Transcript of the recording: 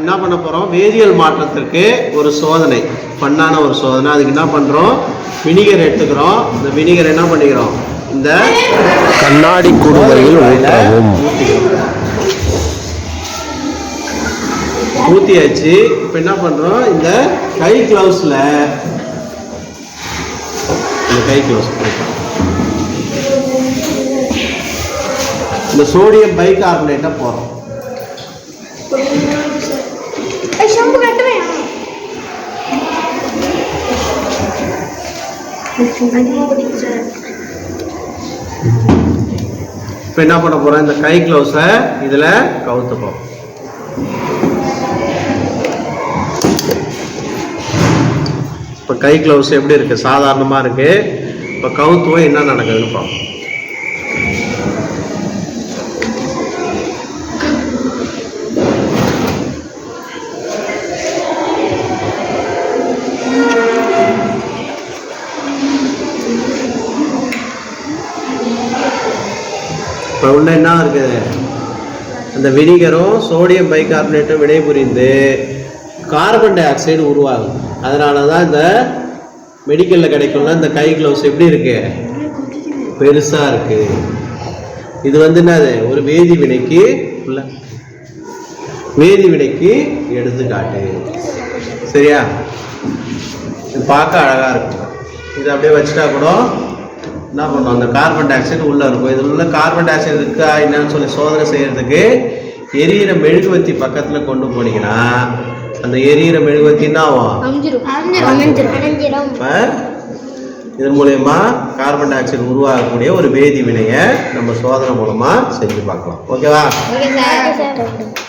என்ன பண்ண போகிறோம் வேதியியல் மாற்றத்திற்கு ஒரு சோதனை. பண்ணான ஒரு சோதனை. அதுக்கு என்ன பண்ணுறோம் வினிகர் எடுத்துக்கிறோம். இந்த வினிகர் என்ன பண்ணிக்கிறோம்? இந்த கண்ணாடி குடுவையில் ஊற்றவும் ஊற்றியாச்சு இப்போ என்ன பண்ணுறோம் இந்த கை க்ளவுஸில் இந்த கை க்ளவுஸ் இந்த சோடியம் பைகார்பனேட்டை போடுறோம். இப்போ என்ன பண்ண போகிறோம் இந்த கை க்ளவுஸை இதில் கவுத்துப்போம் இப்போ கை க்ளவுஸ் எப்படி இருக்குது சாதாரணமாக இருக்குது இப்போ கவுத்துவோம் என்ன நடக்குதுன்னு பார்ப்போம். இப்போ உள்ள என்ன இருக்குது அந்த வினிகரும் சோடியம் பைகார்பனேட்டும் வினைபுரிந்து கார்பன் டை ஆக்சைடு உருவாகும். அதனால தான் இந்த மெடிக்கலில் கிடைக்கும்ல இந்த கை க்ளவுஸ் எப்படி இருக்கு? பெருசாக இருக்கு. இது வந்து என்னது? ஒரு வேதி வினைக்கு உள்ள வேதி வினைக்கு எடுத்துக்காட்டு. சரியா? இது பார்க்க அழகாக இருக்கும். இதை அப்படியே வச்சுட்டா கூட என்ன பண்ணும்? அந்த கார்பன் டை ஆக்சைடு உள்ளே இருக்கும். இதில் உள்ள கார்பன் டை ஆக்சைடு இருக்கா? என்னன்னு சொல்லி சோதனை செய்யறதுக்கு எரியிற மெழுகுவத்தி பக்கத்தில் கொண்டு போனீங்கன்னா அந்த எரியிற மெழுகுவத்தி என்ன ஆகும்? இதன் மூலயமா கார்பன் டை ஆக்சைடு உருவாகக்கூடிய ஒரு வேதி வினையை நம்ம சோதனை மூலமாக செஞ்சு பார்க்கலாம். ஓகேவா? Okay sir.